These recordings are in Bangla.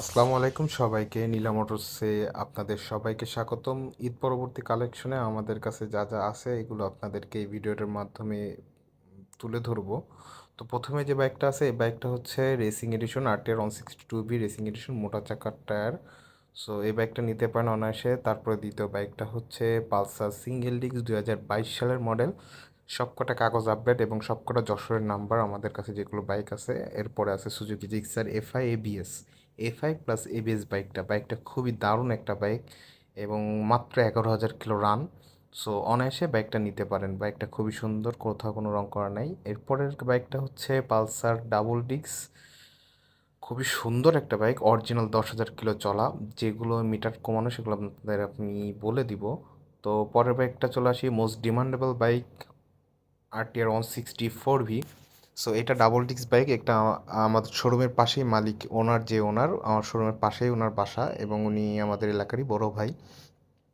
আসসালামু আলাইকুম সবাইকে। নীলা মোটরসে আপনাদের সবাইকে স্বাগতম। ঈদ পরবর্তী কালেকশনে আমাদের কাছে যা যা আছে এগুলো আপনাদেরকে এই ভিডিওটার মাধ্যমে তুলে ধরবো। তো প্রথমে যে বাইকটা আছে, এই বাইকটা হচ্ছে racing edition RTR one sixty two B racing edition মোটা চাকার টায়ার সো এই বাইকটা নিতে পারেন অনায়াসে। তারপরে দ্বিতীয় বাইকটা হচ্ছে পালসার সিঙ্গেল হাজার বাইশ সালের মডেল সবকটা কাগজ আপডেট এবং সবকটা যশোরের নাম্বার আমাদের কাছে যেগুলো বাইক আছে। এরপরে আছে Suzuki Gixxer FI ABS FI plus ABS বাইকটা বাইকটা খুবই দারুণ একটা বাইক এবং মাত্র এগারো হাজার কিলো রান সো অনায়াসে বাইকটা নিতে পারেন। বাইকটা খুবই সুন্দর, কোথাও কোনো রং করা নাই। এরপরের বাইকটা হচ্ছে পালসার ডাবল ডিক্স। খুবই সুন্দর একটা বাইক অরিজিনাল দশ হাজার কিলো চলা। যেগুলো মিটার কমানো, সেগুলো আপনাদের আমি বলে দিব। তো, পরের বাইকটা চলে আসি। Most demandable bike RTR one sixty four V so এটা ডাবল ডিক্স বাইক একটা আমাদের শোরুমের পাশেই মালিক ওনার যে ওনার আমার শোরুমের পাশেই ওনার বাসা এবং উনি আমাদের এলাকারই বড় ভাই।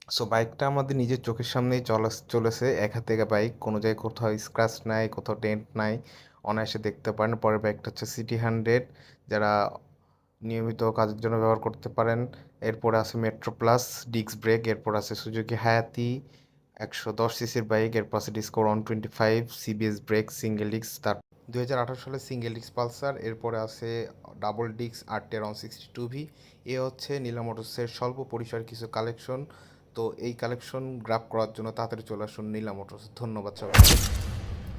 সো বাইকটা আমাদের নিজের চোখের সামনেই চলা, চলেছে। এক হাত থেকে বাইক কোনো জায়গায় কোথাও স্ক্র্যাচ নাই, কোথাও ডেন্ট নাই। অনায়াসে দেখতে পারেন, পরের বাইকটা হচ্ছে সিটি হান্ড্রেড যারা নিয়মিত কাজের জন্য ব্যবহার করতে পারেন, এরপরে আছে মেট্রো প্লাস ডিস্ক ব্রেক এরপর আছে সুজুকি হায়াতি একশো দশ সিসির বাইক এরপর আছে Discover one twenty five CBS brake single disc তার দুই হাজার আঠারো সালে সিঙ্গেল ডিস্ক পালসার এরপরে আছে ডাবল ডিস্ক আর টেরন সিক্সটি টু ভি এ হচ্ছে নীলা মোটরসের স্বল্প পরিসর কিছু কালেকশন তো এই কালেকশন গ্রাফ করার জন্য তাড়াতাড়ি চলে আসুন নীলা মোটরস ধন্যবাদ সবাই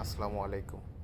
আসসালামু আলাইকুম।